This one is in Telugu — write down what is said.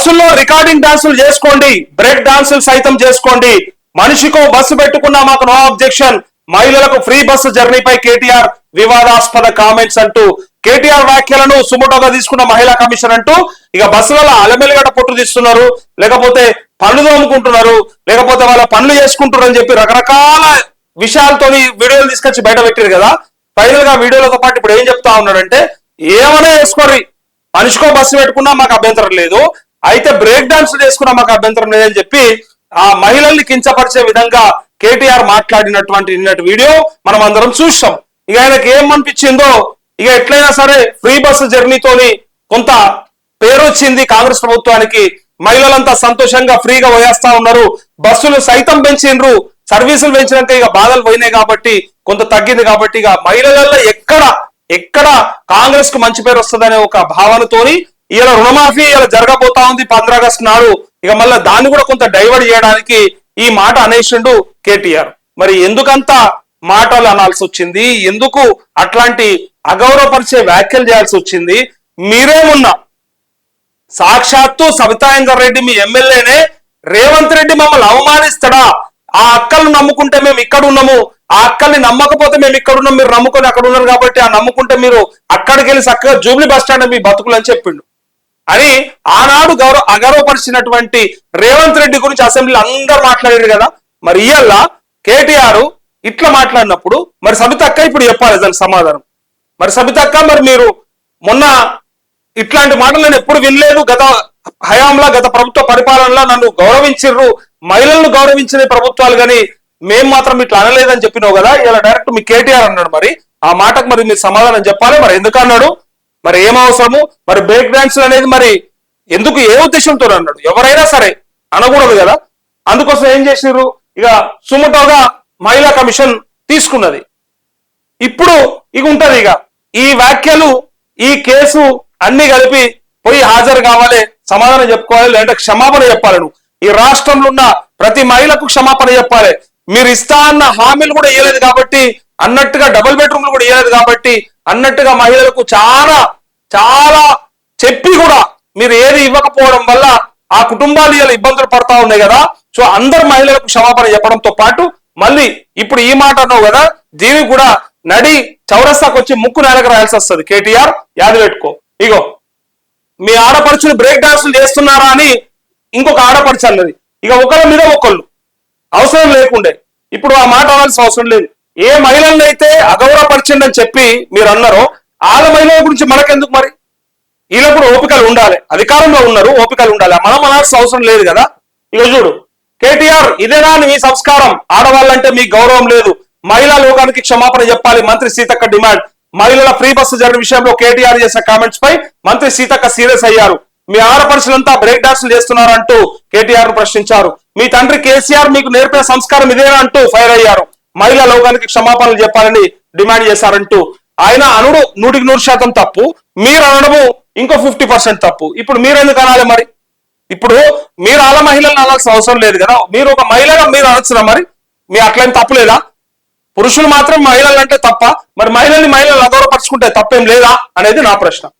బస్సుల్లో రికార్డింగ్ డాన్సులు చేసుకోండి బ్రేక్ డాన్సులు సైతం చేసుకోండి. మనిషికో బస్సు పెట్టుకున్నా మాకు నో అబ్జెక్షన్ మహిళలకు ఫ్రీ బస్సు జర్నీపై కేటీఆర్ వివాదాస్పద కామెంట్స్ అంటూ కేటీఆర్ వ్యాఖ్యలను సుమోటోగా తీసుకున్న మహిళా కమిషన్ అంటూ ఇక బస్సులలో అలమెలుగడ పొట్టు తీస్తున్నారు లేకపోతే పనులు తోముకుంటున్నారు లేకపోతే వాళ్ళ పనులు చేసుకుంటున్నారు అని చెప్పి రకరకాల విషయాలతోని వీడియోలు తీసుకొచ్చి బయట పెట్టారు కదా. ఫైనల్గా వీడియోలతో పాటు ఇప్పుడు ఏం చెప్తా ఉన్నాడంటే ఏమైనా వేసుకోరి మనిషికో బస్సు పెట్టుకున్నా మాకు అభ్యంతరం లేదు. అయితే బ్రేక్ డాన్స్ చేసుకున్నా మాకు అభ్యంతరం లేదని చెప్పి ఆ మహిళల్ని కించపరిచే విధంగా కేటీఆర్ మాట్లాడినటువంటి నిన్నటి వీడియో మనం అందరం చూసాం ఇక ఆయనకి ఏం అనిపించిందో ఇక ఎట్లయినా సరే ఫ్రీ బస్సు జర్నీతోని కొంత పేరు వచ్చింది కాంగ్రెస్ ప్రభుత్వానికి. మహిళలంతా సంతోషంగా ఫ్రీగా పోయేస్తా ఉన్నారు. బస్సులు సైతం పెంచిండ్రు. సర్వీసులు పెంచినాక ఇక బాధలు పోయినాయి కాబట్టి కొంత తగ్గింది కాబట్టి ఇక మహిళలలో ఎక్కడ ఎక్కడ కాంగ్రెస్కు మంచి పేరు వస్తుందనే ఒక భావనతోని ఇలా రుణమాఫీ ఇలా జరగబోతా ఉంది పంద్ర ఆగస్టు నాడు. ఇక మళ్ళీ దాన్ని కూడా కొంత డైవర్ట్ చేయడానికి ఈ మాట అనేసిండు కేటీఆర్. మరి ఎందుకంత మాటలు అనాల్సి వచ్చింది? ఎందుకు అట్లాంటి అగౌరవపరిచే వ్యాఖ్యలు చేయాల్సి వచ్చింది? మీరేమున్నా సాక్షాత్తు సవితాయందర్ రెడ్డి మీ ఎమ్మెల్యేనే. రేవంత్ రెడ్డి మమ్మల్ని అవమానిస్తాడా? ఆ అక్కల్ని నమ్ముకుంటే మేము ఇక్కడ ఉన్నాము. ఆ అక్కల్ని నమ్మకపోతే మేము ఇక్కడ ఉన్నాం. మీరు నమ్ముకొని అక్కడ ఉన్నారు కాబట్టి ఆ నమ్ముకుంటే మీరు అక్కడికి వెళ్ళి చక్కగా జూబ్లీ బస్ స్టాండ్ మీ బతుకులు అని చెప్పిండు. అని ఆనాడు గౌరవ అగౌరవపరిచినటువంటి రేవంత్ రెడ్డి గురించి అసెంబ్లీలో అందరూ మాట్లాడారు కదా. మరి ఇయ్యాల కేటీఆర్ ఇట్లా మాట్లాడినప్పుడు మరి సబితక్క ఇప్పుడు చెప్పాలి దానికి సమాధానం. మరి సబితక్క మరి మీరు మొన్న ఇట్లాంటి మాటలు నేను ఎప్పుడు వినలేదు. గత హయాంలో గత ప్రభుత్వ పరిపాలనలో నన్ను గౌరవించిర్రు. మహిళలను గౌరవించిన ప్రభుత్వాలు కానీ మేం మాత్రం ఇట్లా అనలేదని చెప్పినావు కదా. ఇలా డైరెక్ట్ మీ కేటీఆర్ అన్నాడు మరి. ఆ మాటకు మరి మీరు సమాధానం చెప్పాలి. మరి ఎందుకన్నాడు? మరి ఏం అవసరము? మరి బ్రేక్ డాన్స్ అనేది మరి ఎందుకు ఏ ఉద్దేశంతో అన్నాడు? ఎవరైనా సరే అనకూడదు కదా? అందుకోసం ఏం చేసినారు ఇక సుమటోగా మహిళా కమిషన్ తీసుకున్నది. ఇప్పుడు ఇక ఉంటది ఇక. ఈ వ్యాఖ్యలు ఈ కేసు అన్ని కలిపి పోయి హాజరు కావాలి సమాధానం చెప్పుకోవాలి లేదంటే క్షమాపణ చెప్పాలి నువ్వు. ఈ రాష్ట్రంలో ఉన్న ప్రతి మహిళకు క్షమాపణ చెప్పాలి. మీరు ఇస్తా అన్న హామీలు కూడా ఇవ్వలేదు కాబట్టి అన్నట్టుగా డబుల్ బెడ్రూమ్లు కూడా ఇవ్వలేదు కాబట్టి అన్నట్టుగా మహిళలకు చాలా చాలా చెప్పి కూడా మీరు ఏది ఇవ్వకపోవడం వల్ల ఆ కుటుంబాలు ఇలా ఇబ్బందులు పడతా ఉన్నాయి కదా. సో అందరు మహిళలకు క్షమాపణ చెప్పడంతో పాటు మళ్ళీ ఇప్పుడు ఈ మాట అన్నావు కదా దీనికి కూడా నడి చౌరస్తాకు వచ్చి ముక్కు నేలకు రాయాల్సి వస్తుంది. కేటీఆర్ యాది పెట్టుకో. ఇగో మీ ఆడపడుచులు బ్రేక్ డాన్సులు చేస్తున్నారా అని ఇంకొక ఆడపడుచు అన్నది. ఇక ఒకళ్ళ మీద ఒకళ్ళు. అవసరం లేకుండే. ఇప్పుడు ఆ మాట అనాల్సిన అవసరం లేదు. ఏ మహిళలను అయితే అగౌరవపరిచిండి అని చెప్పి మీరు అన్నారో ఆడ మహిళల గురించి మనకెందుకు మరి? వీళ్ళకు కూడా ఓపికలు ఉండాలి. అధికారంలో ఉన్నారు ఓపికలు ఉండాలి. మనం అనాల్సిన అవసరం లేదు కదా? ఇక చూడు కేటీఆర్ ఇదేనా మీ సంస్కారం. ఆడవాళ్ళంటే మీకు గౌరవం లేదు. మహిళా లోకానికి క్షమాపణ చెప్పాలి మంత్రి సీతక్క డిమాండ్. మహిళల ఫ్రీ బస్సు జరిగిన విషయంలో కేటీఆర్ చేసిన కామెంట్స్ పై మంత్రి సీతక్క సీరియస్ అయ్యారు. మీ ఆడపడుచులంతా బ్రేక్ డాన్సులు చేస్తున్నారంటూ కేటీఆర్ ప్రశ్నించారు. మీ తండ్రి కేసీఆర్ మీకు నేర్పిన సంస్కారం ఇదేనా అంటూ ఫైర్ అయ్యారు. మహిళా లోకానికి క్షమాపణలు చెప్పాలని డిమాండ్ చేశారంటూ. ఆయన అనుడు నూటికి నూరు శాతం తప్పు. మీరు అనడము ఇంకో ఫిఫ్టీ పర్సెంట్ తప్పు. ఇప్పుడు మీరు ఎందుకు అనాలి మరి? ఇప్పుడు మీరు అలా మహిళలను అనాల్సిన అవసరం లేదు కదా? మీరు ఒక మహిళగా మీరు అనొచ్చురా మరి? మీ అట్లేం తప్పు లేదా? పురుషులు మాత్రం మహిళలు అంటే తప్ప మరి మహిళల్ని మహిళలు అగౌరవపరచుకుంటే తప్పేం లేదా? అనేది నా ప్రశ్న.